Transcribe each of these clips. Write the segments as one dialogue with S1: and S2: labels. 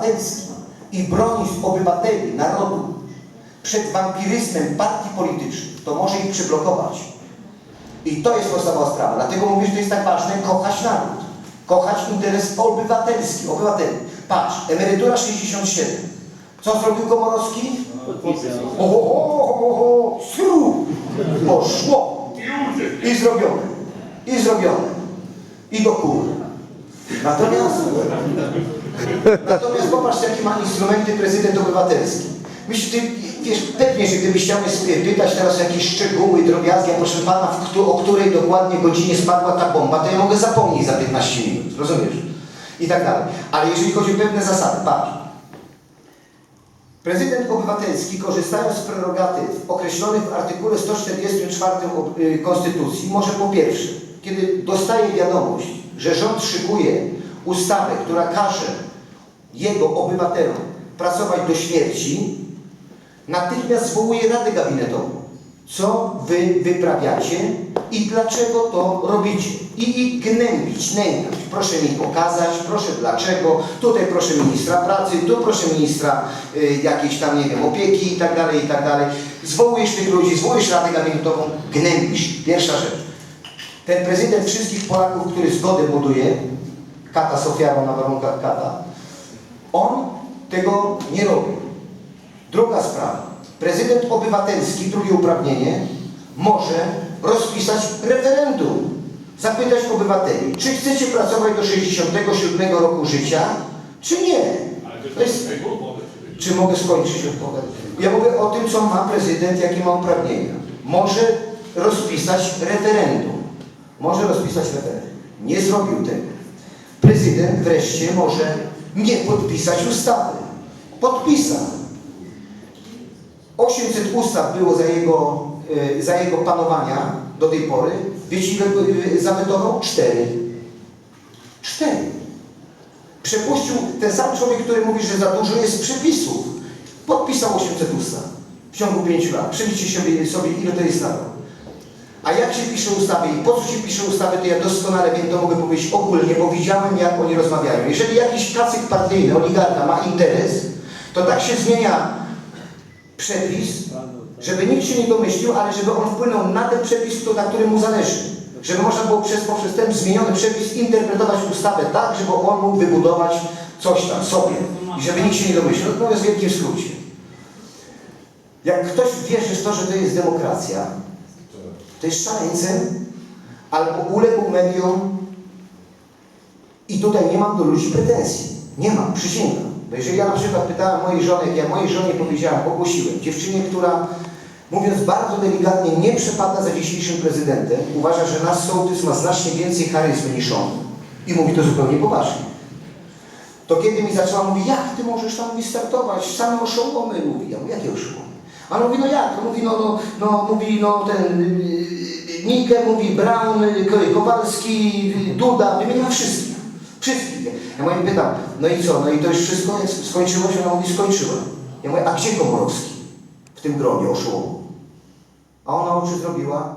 S1: obywatelski i bronić obywateli, narodu przed wampiryzmem partii politycznych, to może ich przyblokować. I to jest podstawowa sprawa. Dlatego mówię, że to jest tak ważne, kochać naród. Kochać interes obywatelski, obywateli. Patrz, emerytura 67. Co zrobił Komorowski? O, o, o, o, o, sru! Poszło. I zrobione. I zrobione. I do kur. Natomiast, natomiast popatrz, jakie ma instrumenty prezydent obywatelski. Myślę, ty, wiesz, pewnie, że gdybyś chciał mnie pytać teraz o jakieś szczegóły, drobiazgi, proszę pana, w, o której dokładnie godzinie spadła ta bomba, to ja mogę zapomnieć za 15 minut, rozumiesz? I tak dalej. Ale jeżeli chodzi o pewne zasady, patrz. Prezydent obywatelski, korzystając z prerogatyw określonych w artykule 144 ob- y, Konstytucji, może po pierwsze, kiedy dostaje wiadomość, że rząd szykuje ustawę, która każe jego obywatelom pracować do śmierci, natychmiast zwołuje Radę Gabinetową. Co wy wyprawiacie i dlaczego to robicie? I, i gnębić, nękać. Proszę mi pokazać, proszę dlaczego, tutaj proszę ministra pracy, tu proszę ministra y, jakiejś tam, nie wiem, opieki i tak dalej, i tak dalej. Zwołujesz tych ludzi, zwołujesz Radę Gabinetową, gnębisz. Pierwsza rzecz. Ten prezydent wszystkich Polaków, który zgodę buduje, kata z ofiarą na warunkach kata, on tego nie robi. Druga sprawa. Prezydent obywatelski, drugie uprawnienie, może rozpisać referendum. Zapytać obywateli, czy chcecie pracować do 67 roku życia, czy nie. To jest, czy mogę skończyć odpowiedź? Ja mówię o tym, co ma prezydent, jakie ma uprawnienia. Może rozpisać referendum. Może rozpisać referendum. Nie zrobił tego. Prezydent wreszcie może nie podpisać ustawy. Podpisał. 800 ustaw było za jego, e, za jego panowania do tej pory. Wiecie ile e, zawetował? Cztery. Cztery. Przepuścił ten sam człowiek, który mówi, że za dużo jest przepisów. Podpisał 800 ustaw w ciągu pięciu lat. Przeliczcie sobie, sobie ile to jest na rok. A jak się pisze ustawy i po co się pisze ustawy, to ja doskonale wiem, to mogę powiedzieć ogólnie, bo widziałem, jak oni rozmawiają. Jeżeli jakiś kacyk partyjny, oligarcha ma interes, to tak się zmienia przepis, żeby nikt się nie domyślił, ale żeby on wpłynął na ten przepis, na którym mu zależy. Żeby można było przez, poprzez ten zmieniony przepis interpretować ustawę tak, żeby on mógł wybudować coś tam sobie i żeby nikt się nie domyślił. No, to mówiąc w wielkim skrócie. Jak ktoś wierzy w to, że to jest demokracja, to jest szaleńcem, albo uległ mediom i tutaj nie mam do ludzi pretensji. Nie mam, przysięgam. Bo jeżeli ja na przykład pytałem mojej żony, jak ja mojej żonie powiedziałem, ogłosiłem, dziewczynie, która mówiąc bardzo delikatnie nie przepada za dzisiejszym prezydentem, uważa, że nasz sołtys ma znacznie więcej charyzmy niż on. I mówi to zupełnie poważnie. To kiedy mi zaczęła mówić, jak ty możesz tam wystartować, same oszołomy, mówi. Ja mówię, jakie oszołomy? A on mówi, no jak? Mówi, no, no, no, mówi, no ten yy, Nikę, mówi yy, Kowalski, Duda, wymieniła wszystkich. Wszystkich. Ja mówię, pytam, no i co, no i to już wszystko jest, skończyło się? Ona mówi, skończyła. Ja mówię, a gdzie Komorowski w tym gronie oszołomu? A ona oczy zrobiła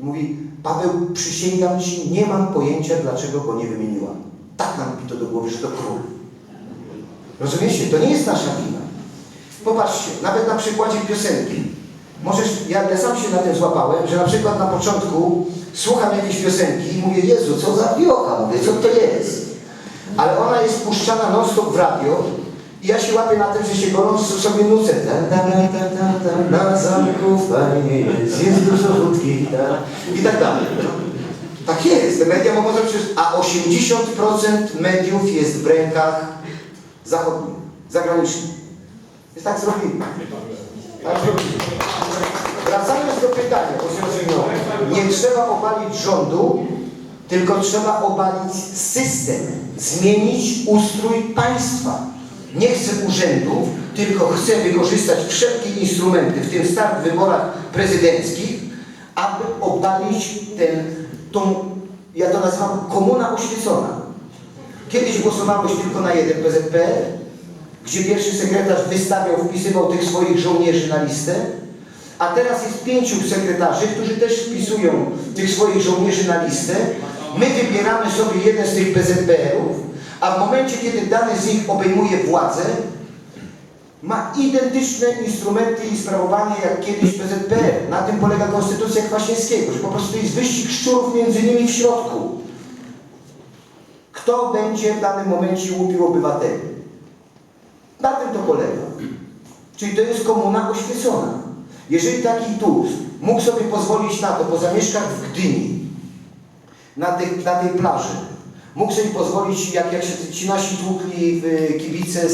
S1: i mówi, Paweł, przysięgam Ci, nie mam pojęcia, dlaczego go nie wymieniłam. Tak nam mi to do głowy, że to król. Rozumiecie? To nie jest nasza wina. Popatrzcie, nawet na przykładzie piosenki. Możesz, ja, ja sam się na tym złapałem, że na przykład na początku słucham jakiejś piosenki i mówię, Jezu, co za wiocha, mówię, co to jest? Ale ona jest puszczana non stop w radio i ja się łapię na tym, że się gorąco sobie nucę. Da, da, da, da, da, na zamku fajnie jest, jest dużo wódki da, i tak dalej. Tak jest, te media mogą zrobić, a 80% mediów jest w rękach zachodnich, zagranicznych. Jest tak zrobili. Tak zrobili. Wracając do pytania. Nie trzeba obalić rządu, tylko trzeba obalić system, zmienić ustrój państwa. Nie chcę urzędów, tylko chcę wykorzystać wszelkie instrumenty, w tym start w wyborach prezydenckich, aby obalić ten, tą, ja to nazywam komuna oświecona. Kiedyś głosowałeś tylko na jeden PZPR, gdzie pierwszy sekretarz wystawiał, wpisywał tych swoich żołnierzy na listę, a teraz jest pięciu sekretarzy, którzy też wpisują tych swoich żołnierzy na listę. My wybieramy sobie jeden z tych PZPR-ów, a w momencie, kiedy dany z nich obejmuje władzę, ma identyczne instrumenty i sprawowanie jak kiedyś PZPR. Na tym polega konstytucja Kwaśniewskiego, że po prostu jest wyścig szczurów między nimi w środku. Kto będzie w danym momencie łupił obywateli? Na tym to polega. Czyli to jest komuna oświecona. Jeżeli taki Tusk mógł sobie pozwolić na to, bo zamieszka w Gdyni, na tej, na tej plaży, mógł sobie pozwolić, jak, jak się ci nasi tłukli w kibice z